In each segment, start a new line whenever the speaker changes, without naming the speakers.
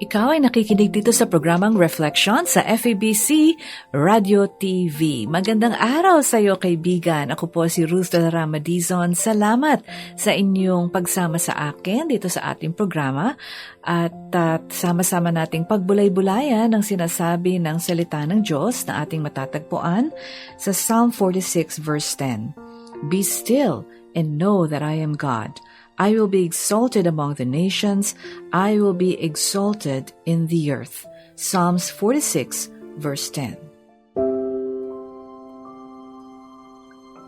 Ikaw ay nakikinig dito sa programang Reflection sa FABC Radio TV. Magandang araw sa iyo kaibigan. Ako po si Ruth Dalarama Dizon. Salamat sa inyong pagsama sa akin dito sa ating programa at uh, sama-sama nating pagbulay-bulayan ng sinasabi ng salita ng Diyos na ating matatagpuan sa Psalm 46 verse 10. Be still and know that I am God. I will be exalted among the nations. I will be exalted in the earth. Psalms 46, verse 10.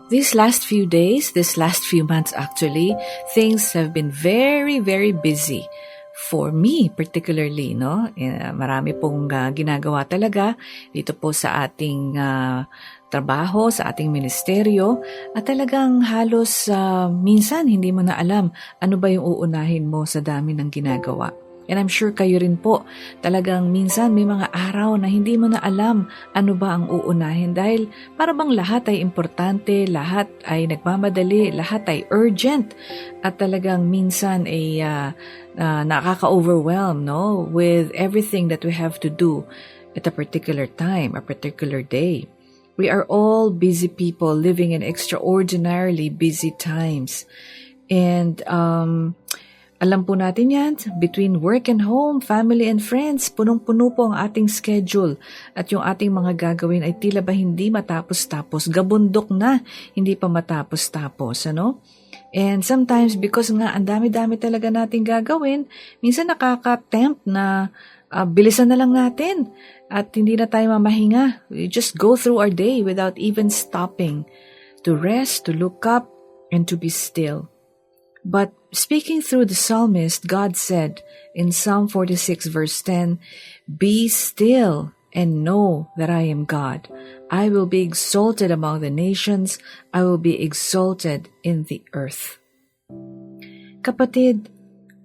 These last few days, this last few months actually, things have been very, very busy. For me particularly, no? Eh, marami pong uh, ginagawa talaga dito po sa ating uh, trabaho, sa ating ministeryo, at talagang halos uh, minsan hindi mo na alam ano ba yung uunahin mo sa dami ng ginagawa. And I'm sure kayo rin po, talagang minsan may mga araw na hindi mo na alam ano ba ang uunahin dahil para bang lahat ay importante, lahat ay nagmamadali, lahat ay urgent at talagang minsan ay uh, uh, nakaka-overwhelm no, with everything that we have to do at a particular time, a particular day. We are all busy people living in extraordinarily busy times. And um, alam po natin yan, between work and home, family and friends, punong-puno po ang ating schedule at yung ating mga gagawin ay tila ba hindi matapos-tapos, gabundok na, hindi pa matapos-tapos, ano? And sometimes because nga ang dami-dami talaga nating gagawin, minsan nakaka-tempt na uh, bilisan na lang natin at hindi na tayo mamahinga. We just go through our day without even stopping to rest, to look up, and to be still. But speaking through the psalmist, God said in Psalm 46 verse 10, Be still and know that I am God. I will be exalted among the nations. I will be exalted in the earth. Kapatid,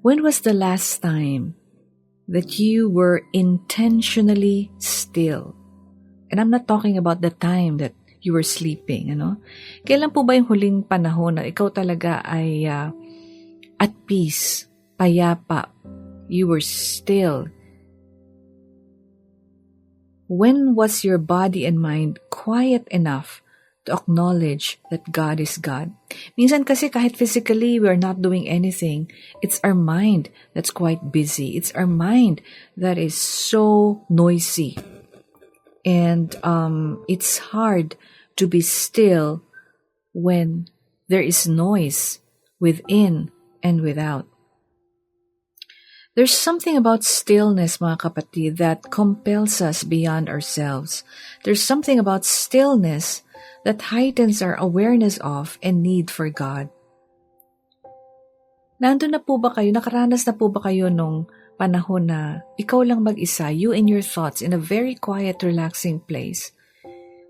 when was the last time that you were intentionally still. And I'm not talking about the time that you were sleeping, ano? Kailan po ba yung huling panahon na ikaw talaga ay uh, at peace, payapa, you were still? When was your body and mind quiet enough to acknowledge that God is God. Minsan kasi kahit physically we're not doing anything, it's our mind that's quite busy. It's our mind that is so noisy. And um, it's hard to be still when there is noise within and without. There's something about stillness, mga kapatid, that compels us beyond ourselves. There's something about stillness that heightens our awareness of and need for God. Nandun na po ba kayo, nakaranas na po ba kayo nung panahon na ikaw lang mag-isa, you and your thoughts in a very quiet, relaxing place?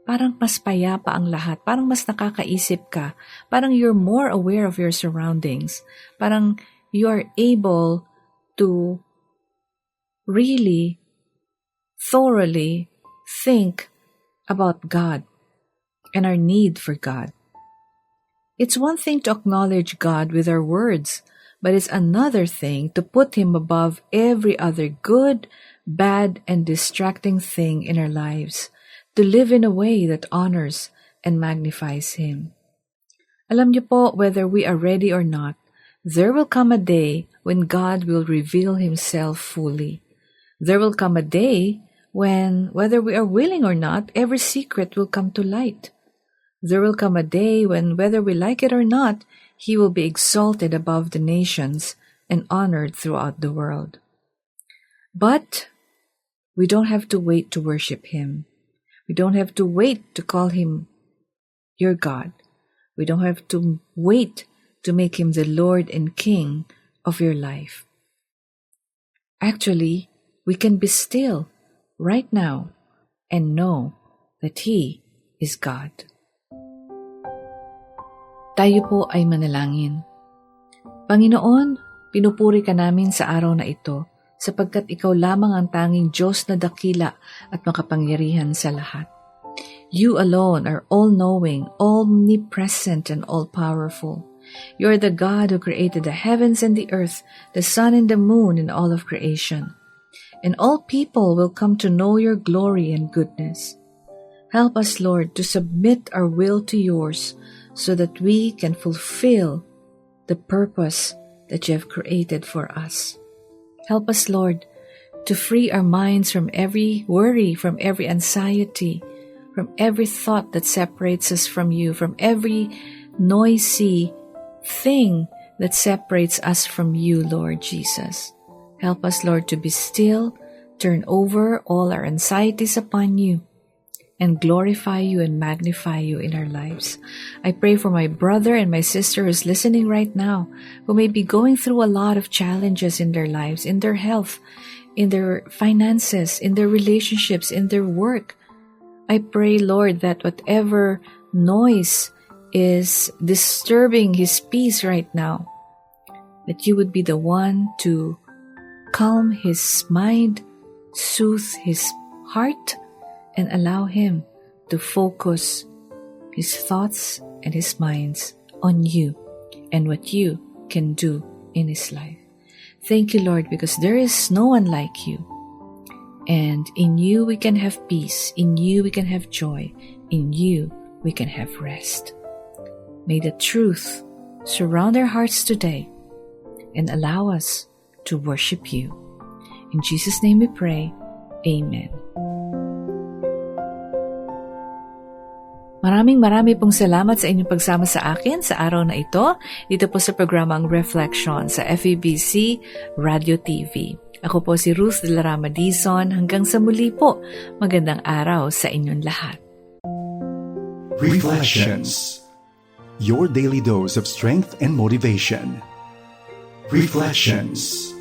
Parang mas payapa ang lahat, parang mas nakakaisip ka, parang you're more aware of your surroundings, parang you are able to really, thoroughly think about God and our need for God. It's one thing to acknowledge God with our words, but it's another thing to put Him above every other good, bad, and distracting thing in our lives, to live in a way that honors and magnifies Him. Alam niyo po, whether we are ready or not, there will come a day when God will reveal Himself fully. There will come a day when, whether we are willing or not, every secret will come to light. There will come a day when, whether we like it or not, he will be exalted above the nations and honored throughout the world. But we don't have to wait to worship him. We don't have to wait to call him your God. We don't have to wait to make him the Lord and King of your life. Actually, we can be still right now and know that he is God. Tayo po ay manalangin. Panginoon, pinupuri ka namin sa araw na ito sapagkat ikaw lamang ang tanging Diyos na dakila at makapangyarihan sa lahat. You alone are all-knowing, omnipresent, and all-powerful. You are the God who created the heavens and the earth, the sun and the moon, and all of creation. And all people will come to know your glory and goodness. Help us, Lord, to submit our will to yours so that we can fulfill the purpose that you have created for us. Help us, Lord, to free our minds from every worry, from every anxiety, from every thought that separates us from you, from every noisy thing that separates us from you, Lord Jesus. Help us, Lord, to be still, turn over all our anxieties upon you, and glorify you and magnify you in our lives. I pray for my brother and my sister who's listening right now, who may be going through a lot of challenges in their lives, in their health, in their finances, in their relationships, in their work. I pray, Lord, that whatever noise is disturbing his peace right now, that you would be the one to calm his mind, soothe his heart, and allow him to focus his thoughts and his minds on you and what you can do in his life. Thank you, Lord, because there is no one like you. And in you we can have peace, in you we can have joy, in you we can have rest. May the truth surround our hearts today and allow us to worship you. In Jesus' name we pray. Amen. Maraming marami pong salamat sa inyong pagsama sa akin sa araw na ito, dito po sa programang Reflection sa FEBC Radio TV. Ako po si Ruth de la Rama. Hanggang sa muli po, magandang araw sa inyong lahat.
Reflections. Your daily dose of strength and motivation. Reflections.